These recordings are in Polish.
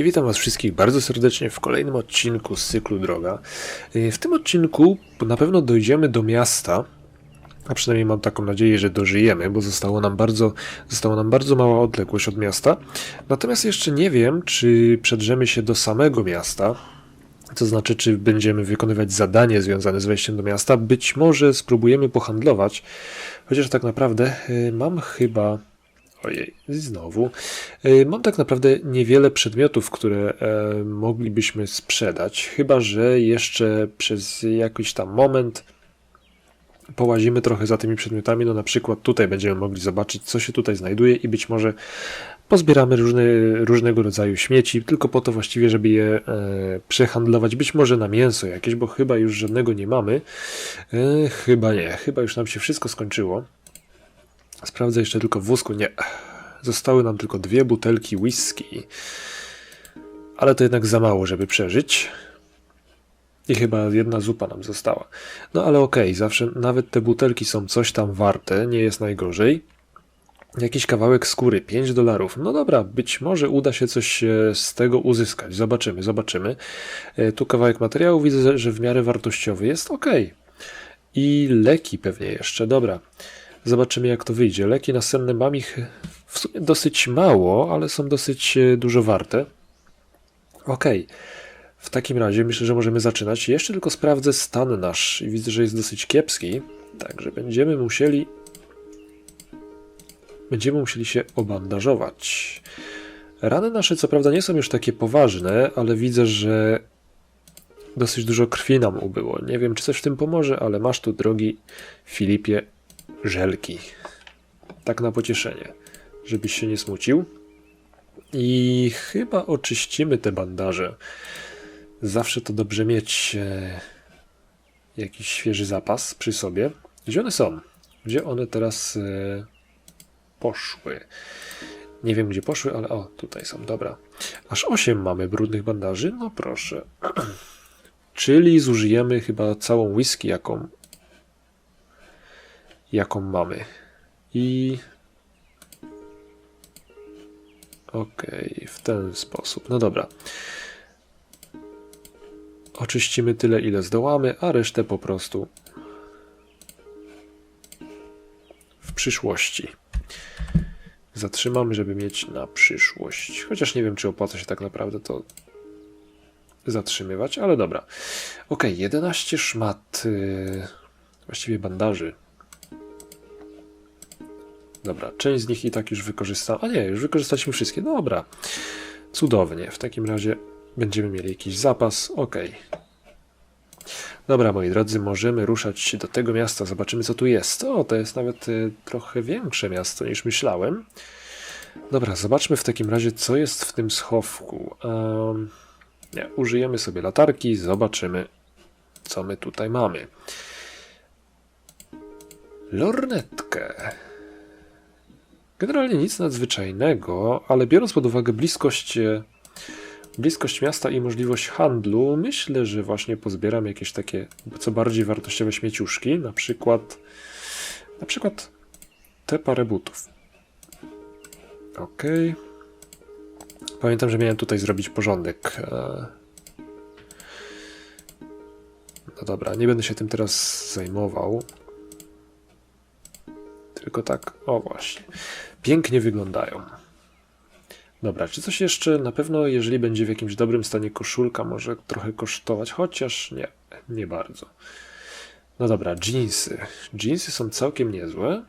I witam Was wszystkich bardzo serdecznie w kolejnym odcinku z cyklu Droga. Y, W tym odcinku na pewno dojdziemy do miasta, a przynajmniej mam taką nadzieję, że dożyjemy, bo zostało nam bardzo, została nam bardzo mała odległość od miasta. Natomiast jeszcze nie wiem, czy przedrzemy się do samego miasta, to znaczy, czy będziemy wykonywać zadanie związane z wejściem do miasta. Być może spróbujemy pohandlować, chociaż tak naprawdę y, mam chyba. Ojej, znowu. Y, Mam tak naprawdę niewiele przedmiotów, które e, moglibyśmy sprzedać, chyba że jeszcze przez jakiś tam moment połazimy trochę za tymi przedmiotami. No na przykład tutaj będziemy mogli zobaczyć, co się tutaj znajduje i być może pozbieramy różne, różnego rodzaju śmieci, tylko po to właściwie, żeby je e, przehandlować. Być może na mięso jakieś, bo chyba już żadnego nie mamy. E, chyba nie, chyba już nam się wszystko skończyło. Sprawdzę jeszcze tylko w wózku. Nie. Zostały nam tylko dwie butelki whisky. Ale to jednak za mało, żeby przeżyć. I chyba jedna zupa nam została. No ale okej, zawsze nawet te butelki są coś tam warte, nie jest najgorzej. Jakiś kawałek skóry, 5 dolarów. No dobra, być może uda się coś e, z tego uzyskać. Zobaczymy, zobaczymy. E, Tu kawałek materiału widzę, że w miarę wartościowy jest ok. I leki pewnie jeszcze, dobra. Zobaczymy jak to wyjdzie. Leki nasenne mam ich w sumie dosyć mało, ale są dosyć e, dużo warte. Okej. W takim razie myślę, że możemy zaczynać. Jeszcze tylko sprawdzę stan nasz i widzę, że jest dosyć kiepski. Także będziemy musieli. Będziemy musieli się obandażować. Rany nasze, co prawda, nie są już takie poważne, ale widzę, że dosyć dużo krwi nam ubyło. Nie wiem, czy coś w tym pomoże, ale masz tu, drogi Filipie, żelki. Tak na pocieszenie, żebyś się nie smucił. I chyba oczyścimy te bandaże. Zawsze to dobrze mieć e, jakiś świeży zapas przy sobie. Gdzie one są? Gdzie one teraz e, poszły? Nie wiem, gdzie poszły, ale o, tutaj są, dobra. Aż 8 mamy brudnych bandaży? No proszę. Czyli zużyjemy chyba całą whisky, jaką, jaką mamy. I Okej, w ten sposób. No dobra. Oczyścimy tyle, ile zdołamy, a resztę po prostu w przyszłości. Zatrzymamy, żeby mieć na przyszłość. Chociaż nie wiem, czy opłaca się tak naprawdę to zatrzymywać, ale dobra. Ok, 11 szmat, yy, właściwie bandaży. Dobra, część z nich i tak już wykorzystałem. A nie, już wykorzystaliśmy wszystkie. Dobra, cudownie. W takim razie będziemy mieli jakiś zapas. Ok. Dobra, moi drodzy, możemy ruszać do tego miasta. Zobaczymy, co tu jest. O, to jest nawet y, trochę większe miasto niż myślałem. Dobra, zobaczmy w takim razie, co jest w tym schowku. Um, nie, użyjemy sobie latarki, zobaczymy, co my tutaj mamy. Lornetkę. Generalnie nic nadzwyczajnego, ale biorąc pod uwagę bliskość, e, bliskość miasta i możliwość handlu, myślę, że właśnie pozbieram jakieś takie co bardziej wartościowe śmieciuszki, na przykład na przykład te parę butów. Ok. Pamiętam, że miałem tutaj zrobić porządek. e. No dobra, nie będę się tym teraz zajmował. Tylko tak, o właśnie. Pięknie wyglądają. Dobra, czy coś jeszcze? Na pewno, jeżeli będzie w jakimś dobrym stanie koszulka, może trochę kosztować, chociaż nie, nie bardzo. No dobra, jeansy. Jeansy są całkiem niezłe.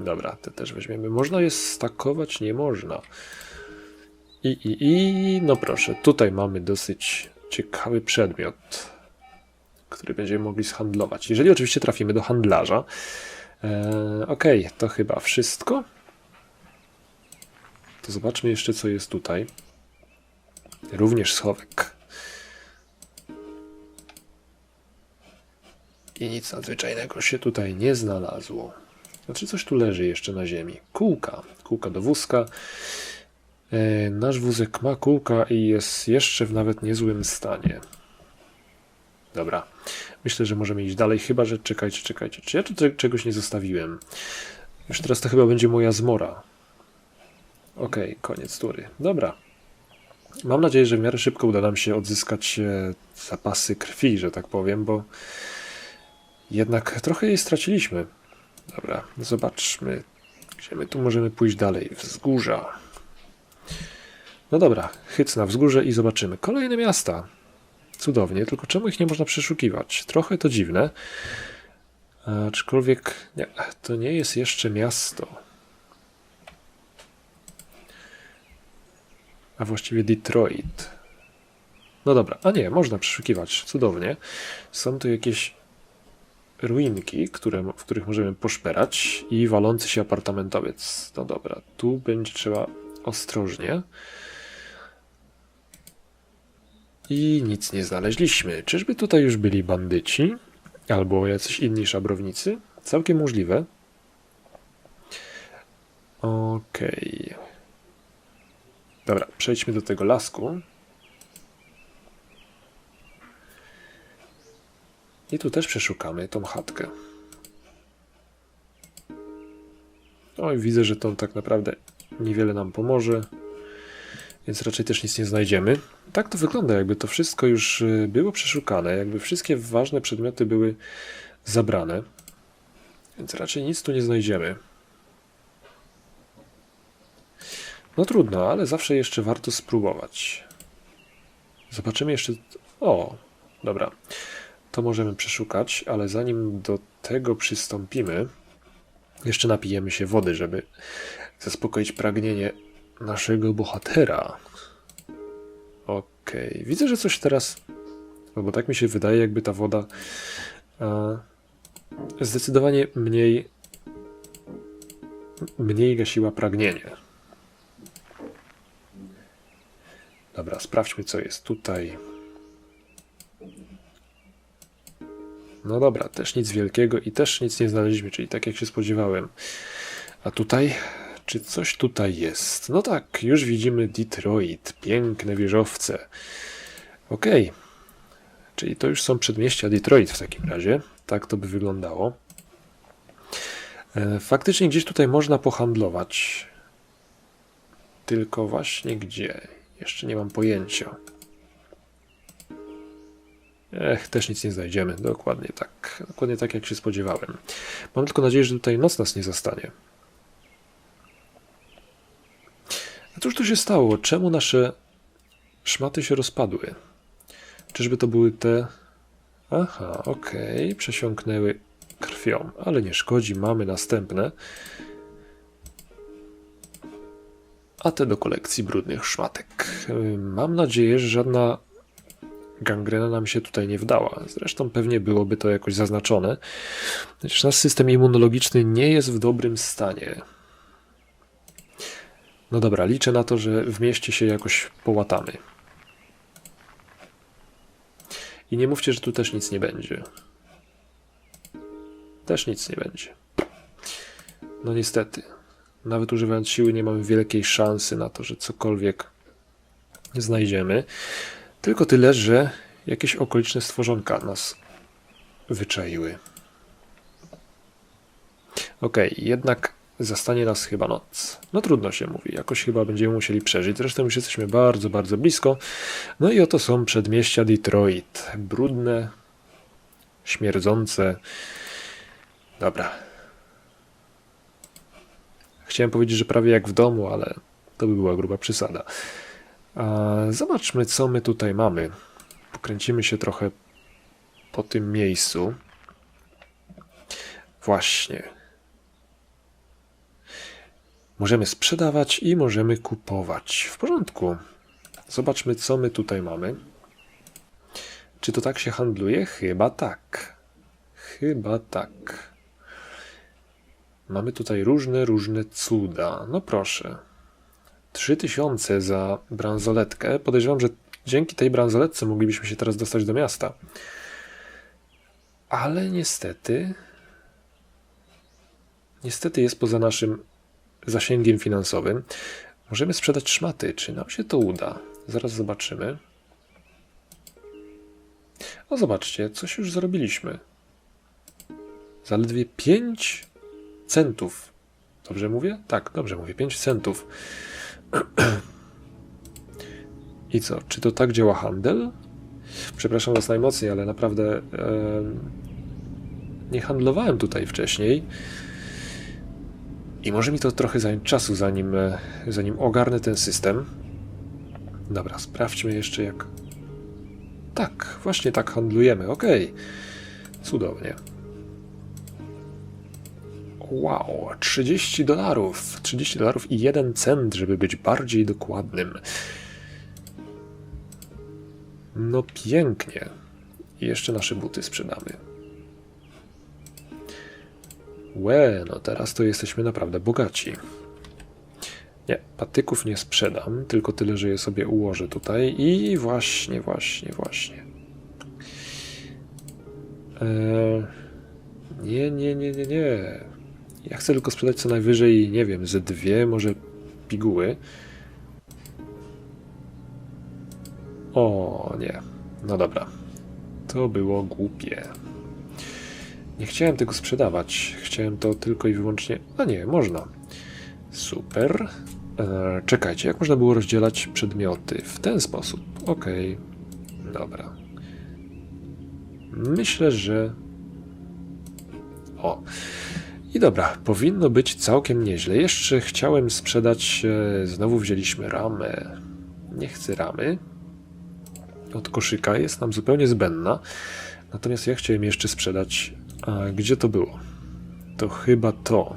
Dobra, te też weźmiemy. Można je stakować? Nie można. I, i, i, no proszę, tutaj mamy dosyć ciekawy przedmiot, który będziemy mogli zhandlować. Jeżeli oczywiście trafimy do handlarza. Eee, ok, to chyba wszystko. To zobaczmy jeszcze, co jest tutaj. Również schowek. I nic nadzwyczajnego się tutaj nie znalazło. Znaczy, coś tu leży jeszcze na ziemi. Kółka. Kółka do wózka. E, nasz wózek ma kółka i jest jeszcze w nawet niezłym stanie. Dobra. Myślę, że możemy iść dalej, chyba że czekajcie, czekajcie. Czy ja tu cze- czegoś nie zostawiłem? Już teraz to chyba będzie moja zmora. Okej, koniec tury. Dobra. Mam nadzieję, że w miarę szybko uda nam się odzyskać e, zapasy krwi, że tak powiem, bo jednak trochę jej straciliśmy. Dobra, zobaczmy, gdzie my tu możemy pójść dalej. Wzgórza. No dobra, chyc na wzgórze i zobaczymy. Kolejne miasta. Cudownie, tylko czemu ich nie można przeszukiwać? Trochę to dziwne. Aczkolwiek nie, to nie jest jeszcze miasto. A właściwie Detroit. No dobra, a nie, można przeszukiwać. Cudownie. Są tu jakieś ruinki, które, w których możemy poszperać i walący się apartamentowiec. No dobra, tu będzie trzeba ostrożnie. I nic nie znaleźliśmy. Czyżby tutaj już byli bandyci? Albo jacyś inni szabrownicy? Całkiem możliwe. Okej. Okay. Dobra, przejdźmy do tego lasku. I tu też przeszukamy tą chatkę. Oj, widzę, że to tak naprawdę niewiele nam pomoże, więc raczej też nic nie znajdziemy. Tak to wygląda, jakby to wszystko już y, było przeszukane, jakby wszystkie ważne przedmioty były zabrane, więc raczej nic tu nie znajdziemy. No trudno, ale zawsze jeszcze warto spróbować. Zobaczymy jeszcze... O, dobra. To możemy przeszukać, ale zanim do tego przystąpimy, jeszcze napijemy się wody, żeby zaspokoić pragnienie naszego bohatera. Okej, okay. widzę, że coś teraz... No bo tak mi się wydaje, jakby ta woda a, zdecydowanie mniej mniej gasiła pragnienie. Dobra, sprawdźmy, co jest tutaj. No dobra, też nic wielkiego i też nic nie znaleźliśmy, czyli tak jak się spodziewałem. A tutaj? Czy coś tutaj jest? No tak, już widzimy Detroit, piękne wieżowce. Okej, okay. czyli to już są przedmieścia Detroit w takim razie. Tak to by wyglądało. E, faktycznie gdzieś tutaj można pohandlować. Tylko właśnie gdzie? Jeszcze nie mam pojęcia. Ech, też nic nie znajdziemy. Dokładnie tak. Dokładnie tak, jak się spodziewałem. Mam tylko nadzieję, że tutaj noc nas nie zastanie. A cóż tu się stało? Czemu nasze szmaty się rozpadły? Czyżby to były te... Aha, okej, okay. przesiąknęły krwią, ale nie szkodzi, mamy następne. A te do kolekcji brudnych szmatek. Mam nadzieję, że żadna gangrena nam się tutaj nie wdała. Zresztą pewnie byłoby to jakoś zaznaczone. Chociaż nasz system immunologiczny nie jest w dobrym stanie. No dobra, liczę na to, że w mieście się jakoś połatamy. I nie mówcie, że tu też nic nie będzie. Też nic nie będzie. No niestety. Nawet używając siły nie mamy wielkiej szansy na to, że cokolwiek znajdziemy. Tylko tyle, że jakieś okoliczne stworzonka nas wyczaiły. Okay, jednak zastanie nas chyba noc. No trudno się mówi, jakoś chyba będziemy musieli przeżyć. Zresztą już jesteśmy bardzo, bardzo blisko. No i oto są przedmieścia Detroit. Brudne, śmierdzące. Dobra. Chciałem powiedzieć, że prawie jak w domu, ale to by była gruba przesada. Zobaczmy, co my tutaj mamy. Pokręcimy się trochę po tym miejscu. Właśnie. Możemy sprzedawać i możemy kupować. W porządku. Zobaczmy, co my tutaj mamy. Czy to tak się handluje? Chyba tak. Chyba tak. Mamy tutaj różne, różne cuda. No proszę. 3000 za bransoletkę. Podejrzewam, że dzięki tej bransoletce moglibyśmy się teraz dostać do miasta. Ale niestety. Niestety jest poza naszym zasięgiem finansowym. Możemy sprzedać szmaty. Czy nam się to uda? Zaraz zobaczymy. O, zobaczcie, coś już zrobiliśmy. Zaledwie 5 centów. Dobrze mówię? Tak, dobrze mówię. 5 centów. I co? Czy to tak działa handel? Przepraszam Was najmocniej, ale naprawdę em, nie handlowałem tutaj wcześniej. I może mi to trochę zająć czasu, zanim, e, zanim ogarnę ten system. Dobra, sprawdźmy jeszcze jak. Tak, właśnie tak handlujemy. Okej. Cudownie. Wow, 30 dolarów. 30 dolarów i 1 cent, żeby być bardziej dokładnym. No pięknie. I jeszcze nasze buty sprzedamy. Łe, no teraz to jesteśmy naprawdę bogaci. Nie, patyków nie sprzedam, tylko tyle, że je sobie ułożę tutaj i właśnie, właśnie, właśnie. Eee, nie, nie, nie, nie, nie. Ja chcę tylko sprzedać co najwyżej, nie wiem, ze dwie, może piguły. O, nie. No dobra. To było głupie. Nie chciałem tego sprzedawać. Chciałem to tylko i wyłącznie. A nie, można. Super. E, czekajcie, jak można było rozdzielać przedmioty? W ten sposób. Okej. Dobra. Myślę, że. O. I dobra, powinno być całkiem nieźle. Jeszcze chciałem sprzedać. E, znowu wzięliśmy ramę. Nie chcę ramy. Od koszyka jest nam zupełnie zbędna. Natomiast ja chciałem jeszcze sprzedać. A gdzie to było? To chyba to.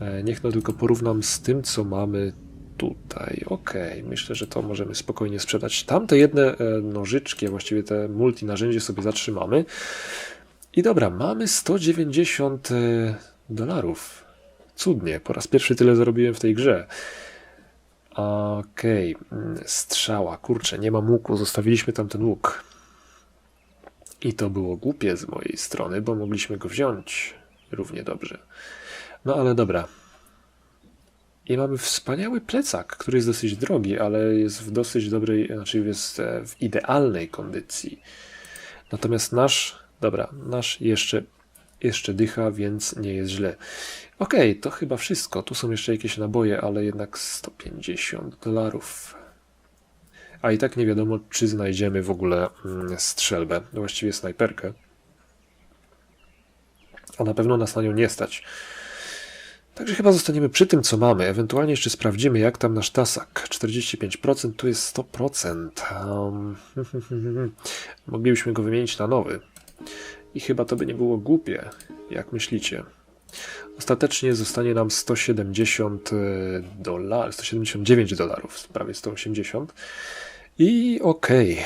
E, Niech no tylko porównam z tym, co mamy tutaj. Okej, myślę, że to możemy spokojnie sprzedać. Tamte jedne e, nożyczki, a właściwie te multi narzędzie sobie zatrzymamy. I dobra, mamy 190 e, dolarów. Cudnie, po raz pierwszy tyle zarobiłem w tej grze. Okej, mm, strzała, kurczę, nie mam łuku, zostawiliśmy tam ten łuk. I to było głupie z mojej strony, bo mogliśmy go wziąć równie dobrze. No ale dobra. I mamy wspaniały plecak, który jest dosyć drogi, ale jest w dosyć dobrej, znaczy jest e, w idealnej kondycji. Natomiast nasz, dobra, nasz jeszcze, jeszcze dycha, więc nie jest źle. Okej, to chyba wszystko. Tu są jeszcze jakieś naboje, ale jednak 150 dolarów. A i tak nie wiadomo, czy znajdziemy w ogóle mm, strzelbę, właściwie snajperkę. A na pewno nas na nią nie stać. Także chyba zostaniemy przy tym, co mamy. Ewentualnie jeszcze sprawdzimy, jak tam nasz tasak. 45%, tu jest 100%. Um, moglibyśmy go wymienić na nowy. I chyba to by nie było głupie, jak myślicie. Ostatecznie zostanie nam 170 dolarów, 179 dolarów, prawie 180. I okej.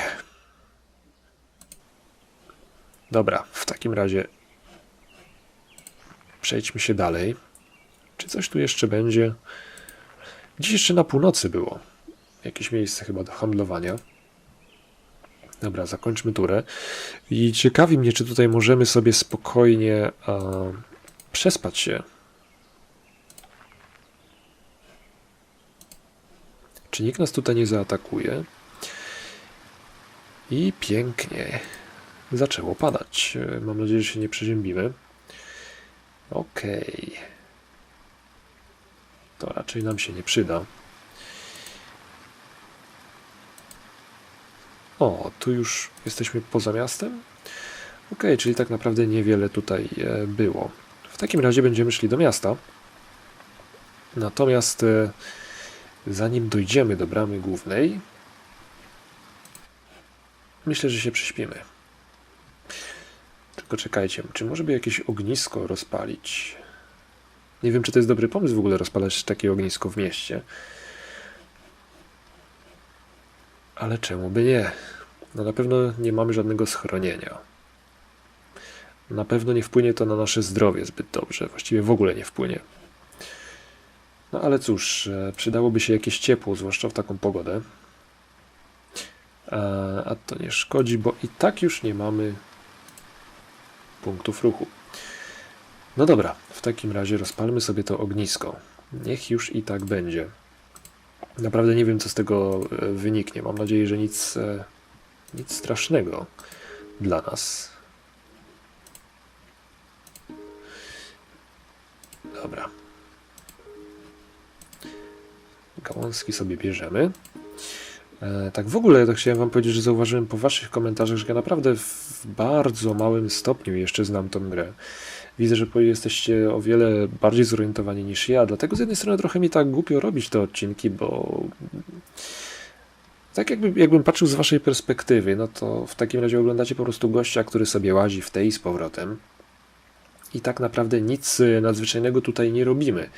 Dobra, w takim razie przejdźmy się dalej. Czy coś tu jeszcze będzie? Gdzieś jeszcze na północy było. Jakieś miejsce chyba do handlowania. Dobra, zakończmy turę. I ciekawi mnie, czy tutaj możemy sobie spokojnie a, przespać się. Czy nikt nas tutaj nie zaatakuje? I pięknie. Zaczęło padać. Mam nadzieję, że się nie przeziębimy. Okej. To raczej nam się nie przyda. O, tu już jesteśmy poza miastem? Ok, czyli tak naprawdę niewiele tutaj e, było. W takim razie będziemy szli do miasta. Natomiast e, zanim dojdziemy do bramy głównej, myślę, że się prześpimy. Tylko czekajcie, czy może by jakieś ognisko rozpalić? Nie wiem, czy to jest dobry pomysł w ogóle rozpalać takie ognisko w mieście. Ale czemu by nie? No na pewno nie mamy żadnego schronienia. Na pewno nie wpłynie to na nasze zdrowie zbyt dobrze. Właściwie w ogóle nie wpłynie. No ale cóż, e, przydałoby się jakieś ciepło, zwłaszcza w taką pogodę. A, a to nie szkodzi, bo i tak już nie mamy punktów ruchu. No dobra, w takim razie rozpalmy sobie to ognisko. Niech już i tak będzie. Naprawdę nie wiem, co z tego e, wyniknie. Mam nadzieję, że nic, e, nic strasznego dla nas. Dobra. Gałązki sobie bierzemy. E, tak w ogóle to chciałem wam powiedzieć, że zauważyłem po waszych komentarzach, że ja naprawdę w bardzo małym stopniu jeszcze znam tą grę. Widzę, że jesteście o wiele bardziej zorientowani niż ja, dlatego z jednej strony trochę mi tak głupio robić te odcinki, bo tak jakby, jakbym patrzył z waszej perspektywy, no to w takim razie oglądacie po prostu gościa, który sobie łazi w tej z powrotem i tak naprawdę nic y, nadzwyczajnego tutaj nie robimy.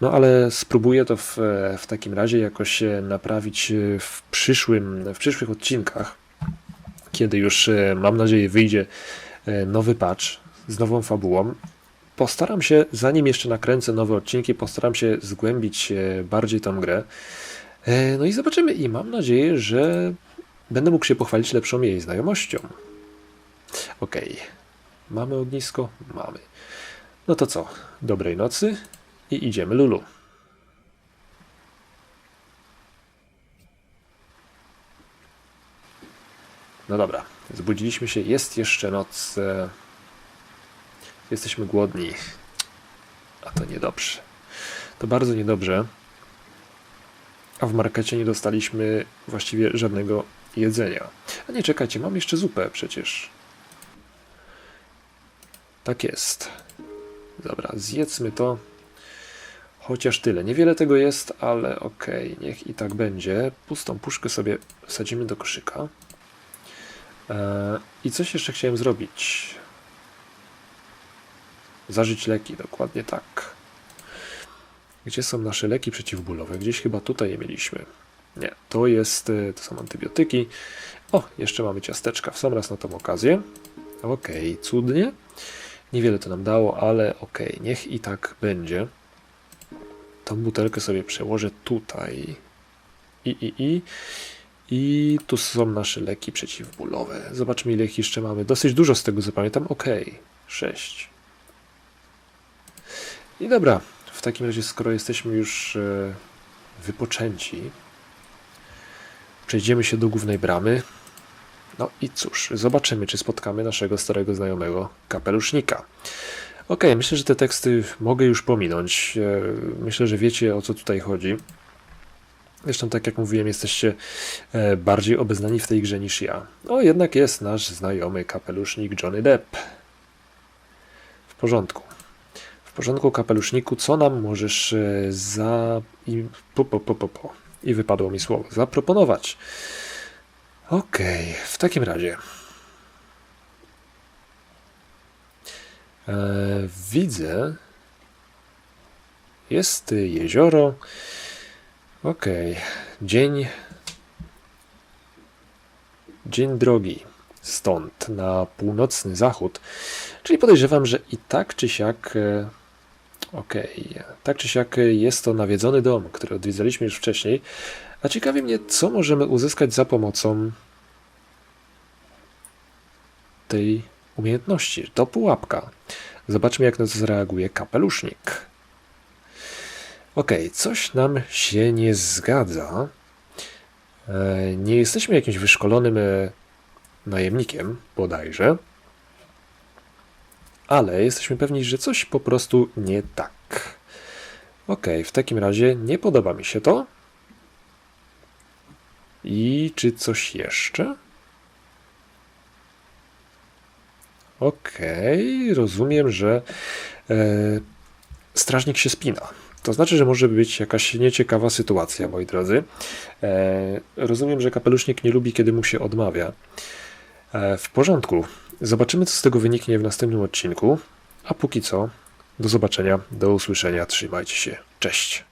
No ale spróbuję to w, w takim razie jakoś naprawić y, w, przyszłym, w przyszłych odcinkach, kiedy już y, mam nadzieję wyjdzie nowy patch z nową fabułą. Postaram się, zanim jeszcze nakręcę nowe odcinki, postaram się zgłębić bardziej tą grę. No i zobaczymy i mam nadzieję, że będę mógł się pochwalić lepszą jej znajomością. Okej. Okay. Mamy ognisko? Mamy. No to co? Dobrej nocy i idziemy Lulu. No dobra, zbudziliśmy się, jest jeszcze noc. Jesteśmy głodni. A to niedobrze. To bardzo niedobrze. A w markecie nie dostaliśmy właściwie żadnego jedzenia. A nie, czekajcie, mam jeszcze zupę przecież. Tak jest. Dobra, zjedzmy to. Chociaż tyle. Niewiele tego jest, ale okej, okay, niech i tak będzie. Pustą puszkę sobie wsadzimy do koszyka. Eee, I coś jeszcze chciałem zrobić. Zażyć leki, dokładnie tak. Gdzie są nasze leki przeciwbólowe? Gdzieś chyba tutaj je mieliśmy. Nie, to jest, e, to są antybiotyki. O, jeszcze mamy ciasteczka w sam raz na tą okazję. Okej, okay, cudnie. Niewiele to nam dało, ale okej, okay, niech i tak będzie. Tą butelkę sobie przełożę tutaj. I, i, i. I tu są nasze leki przeciwbólowe. Zobaczmy, ile ich jeszcze mamy. Dosyć dużo z tego, zapamiętam. Ok, 6. I dobra, w takim razie, skoro jesteśmy już e, wypoczęci, przejdziemy się do głównej bramy. No i cóż, zobaczymy, czy spotkamy naszego starego znajomego kapelusznika. Ok, myślę, że te teksty mogę już pominąć. E, myślę, że wiecie o co tutaj chodzi. Zresztą, tak jak mówiłem, jesteście e, bardziej obeznani w tej grze niż ja. O, jednak jest nasz znajomy kapelusznik Johnny Depp. W porządku. W porządku, kapeluszniku, co nam możesz e, za. I, po, po, po, po, po. I wypadło mi słowo. Zaproponować. Okej, okay, w takim razie. Widzę. Jest jezioro. Okay. dzień. Dzień drogi stąd na północny zachód. Czyli podejrzewam, że i tak czy siak. E, okej, okay. tak czy siak jest to nawiedzony dom, który odwiedzaliśmy już wcześniej. A ciekawi mnie, co możemy uzyskać za pomocą tej umiejętności. To pułapka. Zobaczmy, jak na to zareaguje kapelusznik. Ok, coś nam się nie zgadza. E, nie jesteśmy jakimś wyszkolonym e, najemnikiem, bodajże, ale jesteśmy pewni, że coś po prostu nie tak. Ok, w takim razie nie podoba mi się to. I czy coś jeszcze? Okej, okay, rozumiem, że e, strażnik się spina. To znaczy, że może być jakaś nieciekawa sytuacja, moi drodzy. E, rozumiem, że kapelusznik nie lubi, kiedy mu się odmawia. E, w porządku. Zobaczymy, co z tego wyniknie w następnym odcinku. A póki co, do zobaczenia, do usłyszenia. Trzymajcie się. Cześć.